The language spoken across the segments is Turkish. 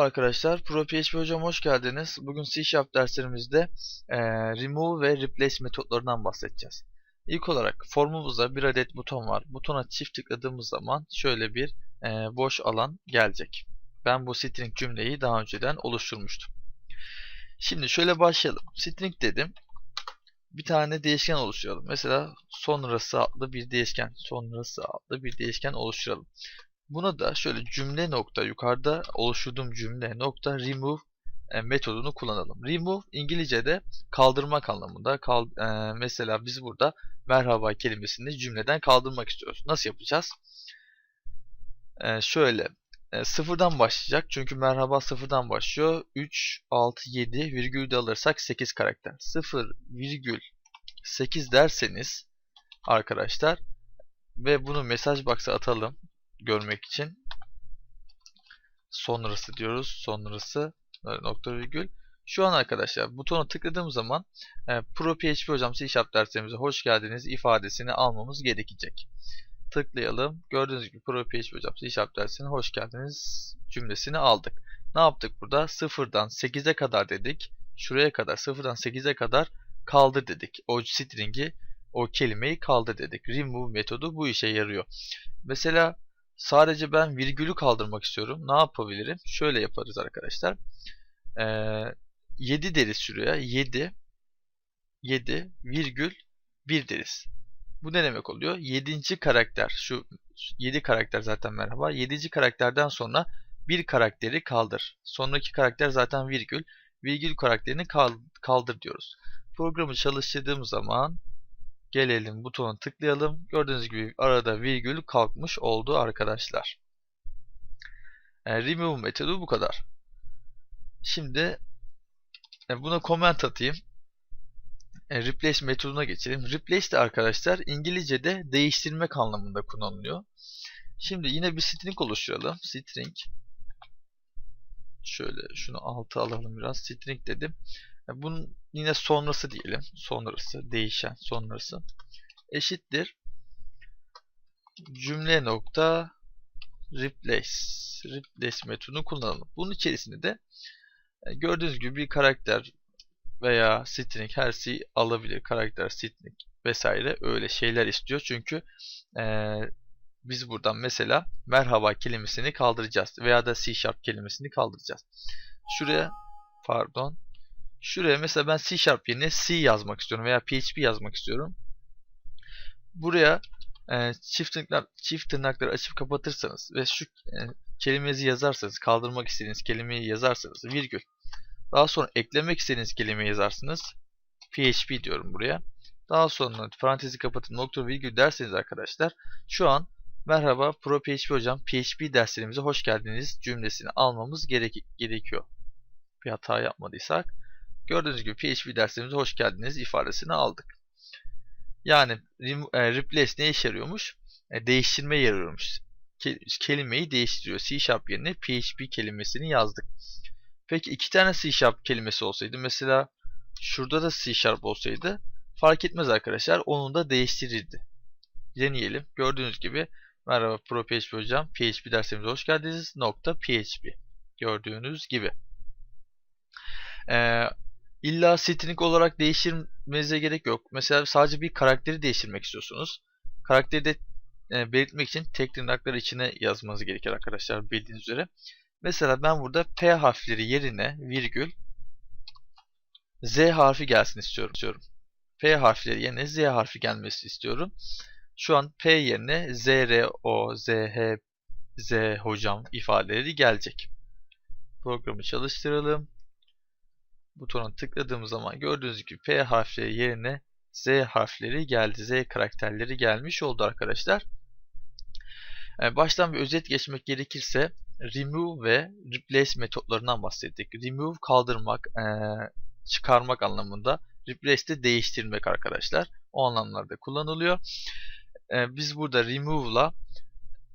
Merhaba arkadaşlar, ProPHP hocam hoş geldiniz. Bugün C Sharp derslerimizde e, remove ve replace metotlarından bahsedeceğiz. İlk olarak formumuzda bir adet buton var. Butona çift tıkladığımız zaman şöyle bir e, boş alan gelecek. Ben bu string cümleyi daha önceden oluşturmuştum. Şimdi şöyle başlayalım. String dedim. Bir tane değişken oluşturalım. Mesela sonrası adlı bir değişken, sonrası adlı bir değişken oluşturalım. Buna da şöyle cümle nokta yukarıda oluşturduğum cümle nokta remove e, metodunu kullanalım. Remove İngilizce'de kaldırmak anlamında. Kal, e, mesela biz burada merhaba kelimesini cümleden kaldırmak istiyoruz. Nasıl yapacağız? E, şöyle e, sıfırdan başlayacak. Çünkü merhaba sıfırdan başlıyor. 3, 6, 7 virgül de alırsak 8 karakter. 0 virgül 8 derseniz arkadaşlar ve bunu mesaj box'a atalım görmek için sonrası diyoruz. Sonrası nokta virgül. Şu an arkadaşlar butona tıkladığım zaman e, Pro PHP hocam C Sharp derslerimize hoş geldiniz ifadesini almamız gerekecek. Tıklayalım. Gördüğünüz gibi Pro PHP hocam C Sharp dersine hoş geldiniz cümlesini aldık. Ne yaptık burada? 0'dan 8'e kadar dedik. Şuraya kadar 0'dan 8'e kadar kaldır dedik. O string'i o kelimeyi kaldır dedik. Remove metodu bu işe yarıyor. Mesela Sadece ben virgülü kaldırmak istiyorum. Ne yapabilirim? Şöyle yaparız arkadaşlar. Ee, 7 deriz şuraya. 7 7 virgül 1 deriz. Bu ne demek oluyor? 7. karakter. Şu 7 karakter zaten merhaba. 7. karakterden sonra bir karakteri kaldır. Sonraki karakter zaten virgül. Virgül karakterini kaldır diyoruz. Programı çalıştırdığım zaman Gelelim butona tıklayalım. Gördüğünüz gibi arada virgül kalkmış oldu arkadaşlar. Yani e, remove metodu bu kadar. Şimdi e, buna comment atayım. E, replace metoduna geçelim. Replace de arkadaşlar İngilizce'de değiştirmek anlamında kullanılıyor. Şimdi yine bir string oluşturalım. String şöyle şunu altı alalım biraz. String dedim. Bunun yine sonrası diyelim. Sonrası değişen sonrası eşittir cümle nokta replace replace metodunu kullanalım. Bunun içerisinde de e, gördüğünüz gibi bir karakter veya string her şeyi alabilir. Karakter, string vesaire öyle şeyler istiyor. Çünkü e, biz buradan mesela merhaba kelimesini kaldıracağız veya da C sharp kelimesini kaldıracağız. Şuraya pardon Şuraya mesela ben C Sharp yerine C yazmak istiyorum veya PHP yazmak istiyorum. Buraya e, çift, tırnaklar, çift tırnakları açıp kapatırsanız ve şu e, kelimenizi yazarsanız, kaldırmak istediğiniz kelimeyi yazarsanız virgül. Daha sonra eklemek istediğiniz kelimeyi yazarsınız. PHP diyorum buraya. Daha sonra parantezi kapatın nokta virgül derseniz arkadaşlar şu an merhaba Pro PHP hocam PHP derslerimize hoş geldiniz cümlesini almamız gerek gerekiyor. Bir hata yapmadıysak. Gördüğünüz gibi PHP derslerimize hoş geldiniz ifadesini aldık. Yani e, replace ne işe yarıyormuş? E, değiştirme yarıyormuş. Kelimeyi değiştiriyor. C Sharp yerine PHP kelimesini yazdık. Peki iki tane C Sharp kelimesi olsaydı mesela şurada da C Sharp olsaydı fark etmez arkadaşlar. Onu da değiştirirdi. Deneyelim. Gördüğünüz gibi merhaba Pro PHP hocam. PHP derslerimize hoş geldiniz. Nokta PHP. Gördüğünüz gibi. Ee, İlla string olarak değiştirmenize gerek yok. Mesela sadece bir karakteri değiştirmek istiyorsunuz. Karakteri de e, belirtmek için tek tırnaklar içine yazmanız gerekir arkadaşlar bildiğiniz üzere. Mesela ben burada P harfleri yerine virgül Z harfi gelsin istiyorum. istiyorum. P harfleri yerine Z harfi gelmesi istiyorum. Şu an P yerine Z, R, O, Z, H, Z hocam ifadeleri gelecek. Programı çalıştıralım butona tıkladığımız zaman gördüğünüz gibi P harfleri yerine Z harfleri geldi. Z karakterleri gelmiş oldu arkadaşlar. Ee, baştan bir özet geçmek gerekirse remove ve replace metotlarından bahsettik. Remove kaldırmak, e, çıkarmak anlamında. Replace de değiştirmek arkadaşlar. O anlamlarda kullanılıyor. Ee, biz burada remove'la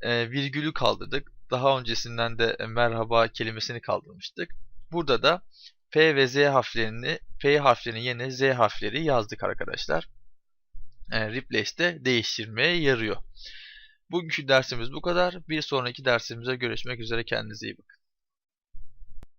e, virgülü kaldırdık. Daha öncesinden de merhaba kelimesini kaldırmıştık. Burada da P ve Z harflerini P harflerinin yerine Z harfleri yazdık arkadaşlar. Yani e, replace de değiştirmeye yarıyor. Bugünkü dersimiz bu kadar. Bir sonraki dersimize görüşmek üzere. Kendinize iyi bakın.